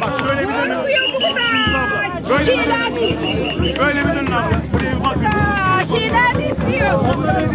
Bak şöyle bir dönün. Böyle Şeyler de istiyor. Böyle bir dönün abla. Buraya Şeyler de istiyor.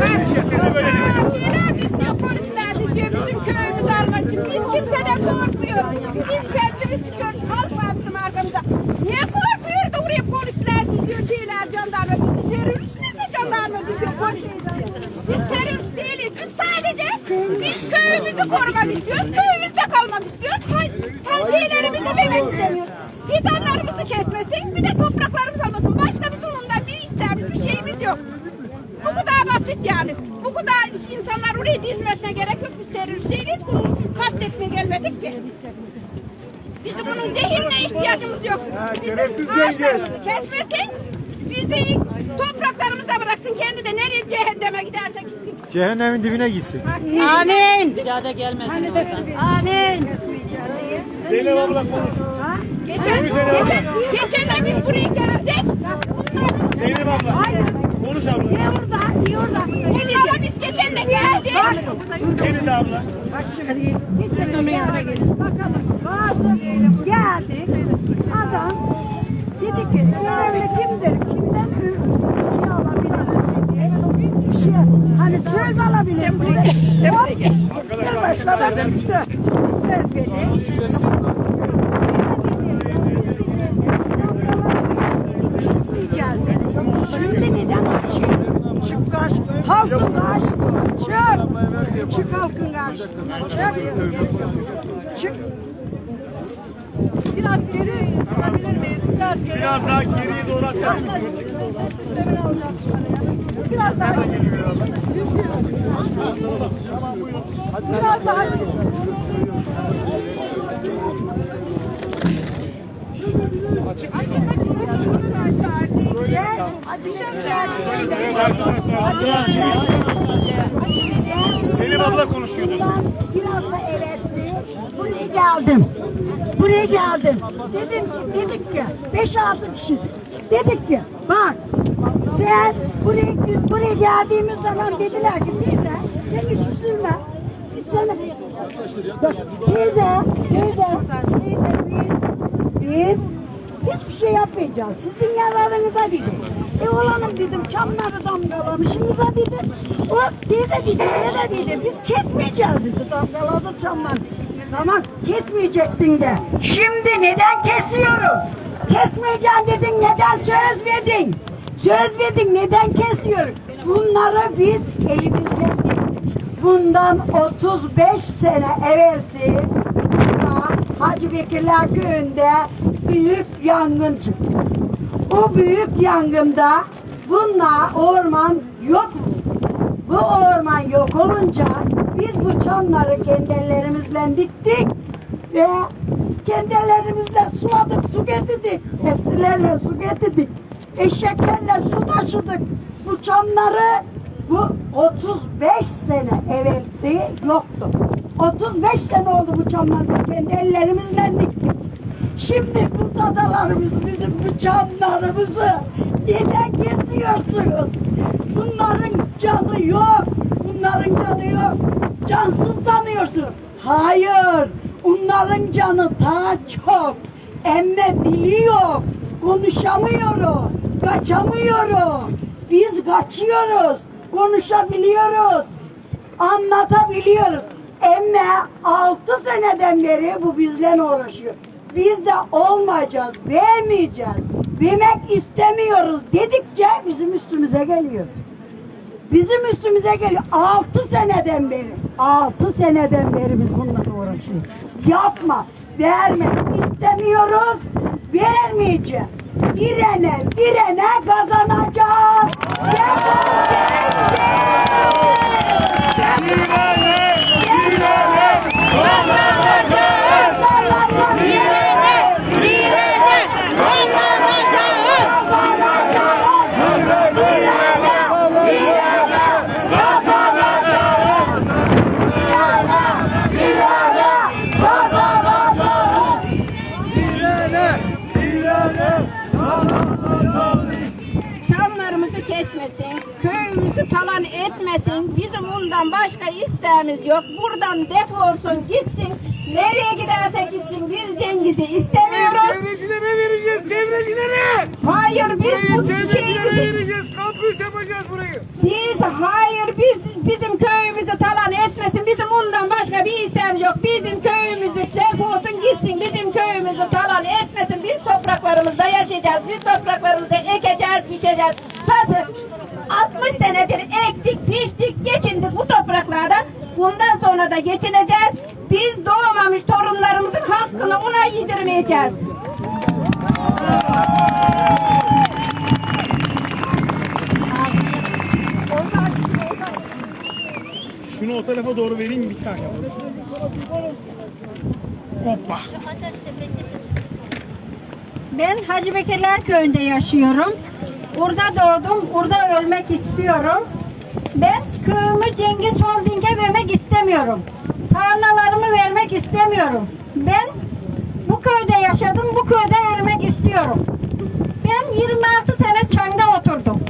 Şey Şeyler de istiyor. Polisler de. Bizim köyümüzü almak için. Biz kimseden korkmuyoruz. Biz kendimiz çıkıyoruz. Halk var bizim arkamızda. Niye korkuyor da oraya polisler diziyor. Şeyler jandarma bizi teröristler de jandarma diziyor. Polis diziyor. Biz terörist değiliz. Biz sadece biz köyümüzü korumak istiyoruz. Köyümüzde kalmak istiyoruz. Hay- Sen şeylerimizi demek istemiyoruz. Fidanlarımızı kesmesin. Bir de topraklarımızı almasın. Başka bizim ondan bir isteğimiz bir şeyimiz yok. Bu kadar basit yani. Bu kadar insanlar oraya dizmesine gerek yok. Biz terörist değiliz. Bunu kastetmeye gelmedik ki. Bizim bunun zehirine ihtiyacımız yok. Bizim ağaçlarımızı kesmesin. Bizi topraklarımıza bıraksın. Kendi de nereye cehenneme gidersek gitsin. Cehennemin dibine gitsin. Amin. Bir daha da gelmesin oradan. Amin. Zeynep abla konuş. Geçen, geçen, geçen de biz buraya geldik. Zeynep abla. Konuş abla. Niye orada? Niye orada? Geçen de geldik. Gelin abla. Geçen de geldik. Bakalım. Bazı geldik. Adam dedi ki görevli kimdir? Kimden şey alabiliriz diye. Şey, hani söz alabiliriz. dedi. Hop, Bir başladı tuttu. Söz dedi. Şimdi neden açıyor? Çık karşı. Halkın karşısına. Çık. Çık halkın karşısına. Çık. Çık. Biraz geri alabilir miyiz? Biraz geri. Biraz daha geriye doğru açar Biraz mısın? daha ses sistemini alacağız şuraya. Biraz daha Biraz daha Gel, acı gel. Zeynep abla konuşuyordu. Biraz da evvelsi buraya geldim. Buraya geldim. Dedim dedik ki 5-6 kişi dedik ki bak sen buraya biz buraya geldiğimiz zaman dediler ki teyze sen hiç üzülme. Biz sana teyze teyze teyze biz biz hiçbir şey yapmayacağız. Sizin yararınıza dedim. E oğlanım dedim çamları damgalamışsınıza dedim. O teyze dedi ne de dedi biz kesmeyeceğiz dedi damgaladı çamları. Tamam kesmeyecektin de. Şimdi neden kesiyorum? Kesmeyeceğim dedin neden söz verdin? Söz verdin neden kesiyorum? Bunları biz elimizle bundan 35 sene evvelsi Hacı Bekirler köyünde büyük yangın çıktı. O büyük yangında bunlar orman yok? Bu orman yok olunca biz bu çamları kendi diktik ve kendi ellerimizle suladık, su getirdik. Testilerle su getirdik. Eşeklerle su taşıdık. Bu çamları bu 35 sene evvelsi yoktu. 35 sene oldu bu çamları kendi ellerimizle diktik. Şimdi bu dadalarımız bizim bu çamlarımızı neden kesiyorsunuz? Bunların canı yok. Bunların canı yok. Cansız sanıyorsun. Hayır. Onların canı daha çok. Emme biliyor. Konuşamıyorum. Kaçamıyorum. Biz kaçıyoruz. Konuşabiliyoruz. Anlatabiliyoruz. Emme altı seneden beri bu bizle uğraşıyor. Biz de olmayacağız, vermeyeceğiz. Vermek istemiyoruz dedikçe bizim üstümüze geliyor. Bizim üstümüze geliyor. Altı seneden beri. Altı seneden beri biz bununla uğraşıyoruz. Yapma. Verme. istemiyoruz. Vermeyeceğiz. Direne direne kazanacağız. Defol Çamlarımızı kesmesin. Köyümüzü talan etmesin. Bizim bundan başka isteğimiz yok. Buradan defolsun gitsin. Nereye giderse gitsin biz Cengiz'i istemiyoruz. Çevrecilere vereceğiz, çevrecilere. Hayır biz bu Çevrecilere vereceğiz, kampüs yapacağız burayı. biz hayır biz bizim köyümüzü talan etmesin. Bizim bundan başka bir isteğimiz yok. Bizim köyümüzü defolsun gitsin. Bizim köyümüzü talan etmesin. Biz topraklarımızda yaşayacağız. Biz topraklarımızda ekeceğiz, biçeceğiz. Nasıl? 60 senedir ektik, biçtik, geçindik bu topraklarda. Bundan sonra da geçineceğiz. Biz doğmamış torunlarımızın hakkını ona yedirmeyeceğiz. Şunu o tarafa doğru vereyim bir tane. Hoppa. Ben Hacı Bekirler Köyü'nde yaşıyorum. Burada doğdum, burada ölmek istiyorum. Ben köyümü Cengiz Holding'e vermek istemiyorum. Tarlalarımı vermek istemiyorum. Ben bu köyde yaşadım, bu köyde ölmek istiyorum. Ben 26 sene çanda oturdum.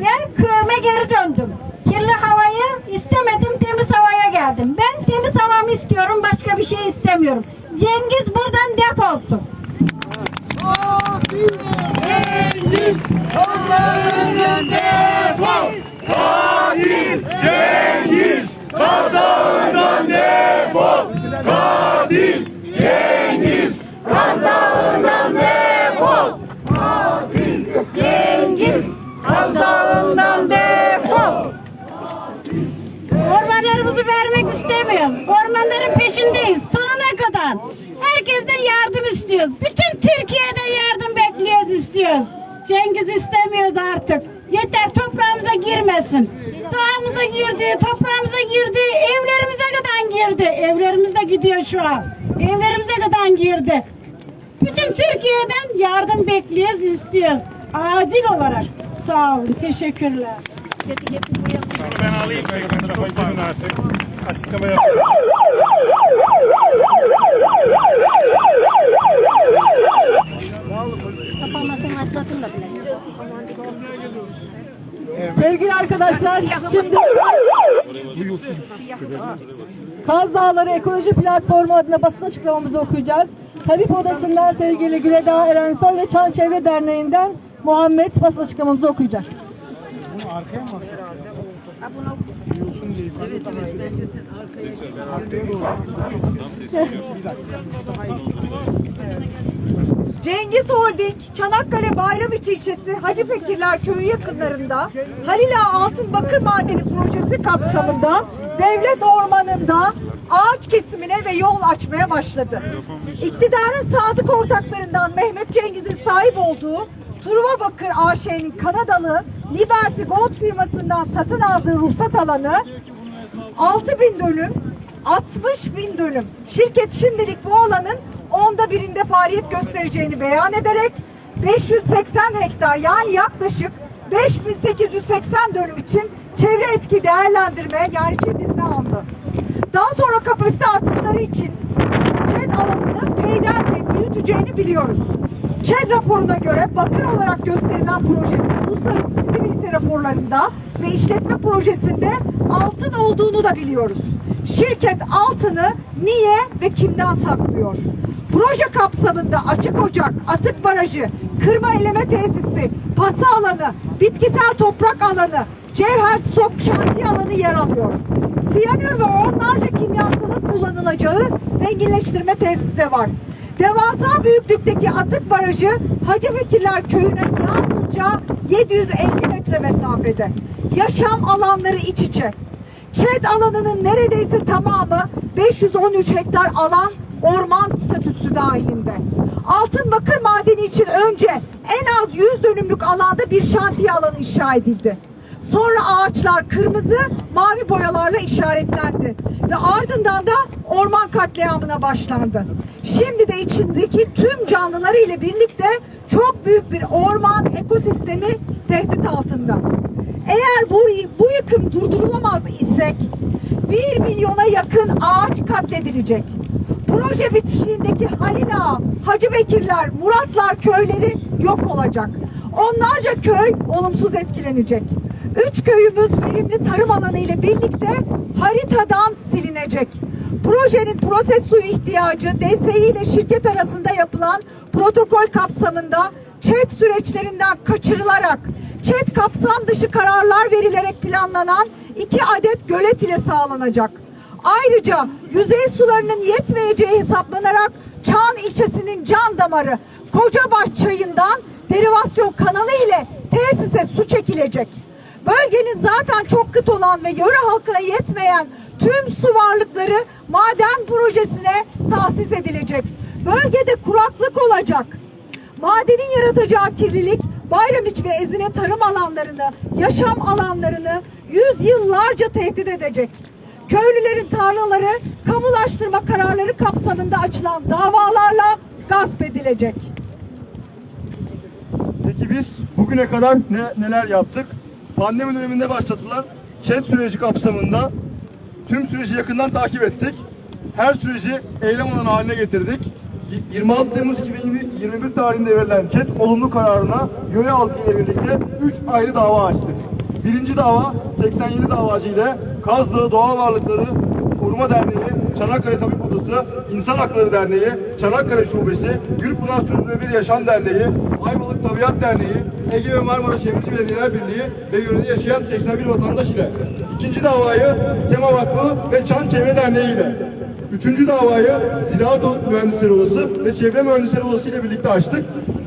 Ben köyüme geri döndüm. Kirli havayı istemedim, temiz havaya geldim. Ben temiz havamı istiyorum, başka bir şey istemiyorum. Cengiz buradan defolsun. Katil Cengiz kazağından defol. Katil Cengiz kazağından defol. Cengiz kazağından defol. Ormanlarımızı vermek istemiyoruz. Ormanların peşindeyiz sonuna kadar. Herkesten yardım istiyoruz. Bütün Türkiye'den yardım bekliyoruz istiyoruz. Cengiz istemiyoruz artık. Yeter toprağımıza girmesin. Doğamıza girdi, toprağımıza girdi, evlerimize kadar girdi. Evlerimize gidiyor şu an. Evlerimize kadar girdi. Bütün Türkiye'den yardım bekliyoruz, istiyoruz. Acil olarak. Sağ olun, teşekkürler. Ben alayım. Çok artık. Açıklama yap. Sevgili arkadaşlar, şimdi Kaz Dağları Ekoloji Platformu adına basın açıklamamızı okuyacağız. Tabip Odası'ndan sevgili Güledağ Erensoy ve Çan Çevre Derneği'nden Muhammed basın açıklamamızı okuyacak. Bunu arkaya mı? Cengiz Holding, Çanakkale Bayramiçi ilçesi Hacı Bekirler Köyü yakınlarında Halil Ağa Altın Bakır Madeni projesi kapsamında devlet ormanında ağaç kesimine ve yol açmaya başladı. İktidarın sadık ortaklarından Mehmet Cengiz'in sahip olduğu Truva Bakır AŞ'nin Kanadalı Liberty Gold firmasından satın aldığı ruhsat alanı 6 bin dönüm, 60 bin dönüm. Şirket şimdilik bu alanın onda birinde faaliyet göstereceğini beyan ederek 580 hektar yani yaklaşık 5880 dönüm için çevre etki değerlendirme yani ÇED izni aldı. Daha sonra kapasite artışları için ÇED alanını peyderpey büyüteceğini biliyoruz. ÇED raporuna göre bakır olarak gösterilen projenin uluslararası fizibilite raporlarında ve işletme projesinde altın olduğunu da biliyoruz. Şirket altını niye ve kimden saklıyor? Proje kapsamında açık ocak, atık barajı, kırma eleme tesisi, pasa alanı, bitkisel toprak alanı, cevher stok şantiye alanı yer alıyor. Siyanür ve onlarca kimyasalın kullanılacağı zenginleştirme tesisi de var. Devasa büyüklükteki atık barajı Hacı Bekirler köyüne yalnızca 750 metre mesafede. Yaşam alanları iç içe. ÇED alanının neredeyse tamamı 513 hektar alan orman statüsü dahilinde. Altın bakır madeni için önce en az 100 dönümlük alanda bir şantiye alanı inşa edildi. Sonra ağaçlar kırmızı, mavi boyalarla işaretlendi. Ve ardından da orman katliamına başlandı. Şimdi de içindeki tüm canlıları ile birlikte çok büyük bir orman ekosistemi tehdit altında. Eğer bu, bu yıkım durdurulamaz isek 1 milyona yakın ağaç katledilecek. Proje bitişiğindeki Halil Ağa, Hacı Bekirler, Muratlar köyleri yok olacak. Onlarca köy olumsuz etkilenecek. Üç köyümüz verimli tarım alanı ile birlikte haritadan silinecek. Projenin proses suyu ihtiyacı DSİ ile şirket arasında yapılan protokol kapsamında ÇED süreçlerinden kaçırılarak ÇED kapsam dışı kararlar verilerek planlanan iki adet gölet ile sağlanacak. Ayrıca yüzey sularının yetmeyeceği hesaplanarak Çağan ilçesinin can damarı Kocabaş çayından derivasyon kanalı ile tesise su çekilecek. Bölgenin zaten çok kıt olan ve yöre halkına yetmeyen tüm su varlıkları maden projesine tahsis edilecek. Bölgede kuraklık olacak. Madenin yaratacağı kirlilik Bayramiç ve Ezine tarım alanlarını, yaşam alanlarını yüzyıllarca tehdit edecek. Köylülerin tarlaları kamulaştırma kararları kapsamında açılan davalarla gasp edilecek. Peki biz bugüne kadar ne, neler yaptık? Pandemi döneminde başlatılan chat süreci kapsamında tüm süreci yakından takip ettik. Her süreci eylem alanı haline getirdik. Y- 26 Temmuz 2021 tarihinde verilen chat olumlu kararına yöre halkı ile birlikte 3 ayrı dava açtık. Birinci dava 87 davacı ile Kaz Dağı Doğa Varlıkları Koruma Derneği, Çanakkale Tabip Odası, İnsan Hakları Derneği, Çanakkale Şubesi, Gürpınar Sürdürülebilir Yaşam Derneği, Ayvalık Tabiat Derneği, Ege ve Marmara Çevreci Belediyeler Birliği ve yörede yaşayan 81 vatandaş ile. İkinci davayı Tema Vakfı ve Çan Çevre Derneği ile. Üçüncü davayı Ziraat Mühendisleri Odası ve Çevre Mühendisleri Odası ile birlikte açtık.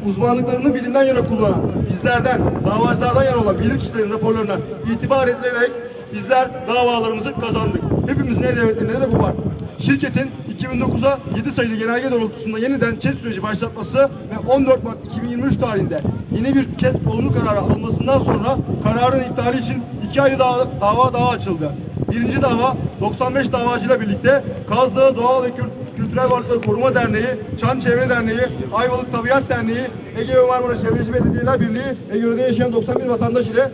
Uzmanlıklarını bilimden yana kullanan, bizlerden, davacılardan yana olan bilirkişilerin raporlarına itibar edilerek bizler davalarımızı kazandık. Hepimizin elinde de bu var. Şirketin 2009'a 7 sayılı genelge doğrultusunda yeniden ÇED süreci başlatması ve 14 Mart 2023 tarihinde yeni bir ÇED olumlu kararı alınmasından sonra kararın iptali için iki ayrı dava, dava daha açıldı. Birinci dava 95 davacıyla birlikte Kaz Doğal ve Kült- Kültürel Varlıkları Koruma Derneği, Çan Çevre Derneği, Ayvalık Tabiat Derneği, Ege ve Marmara Çevreci Belediyeler Birliği ve yörede yaşayan 91 vatandaş ile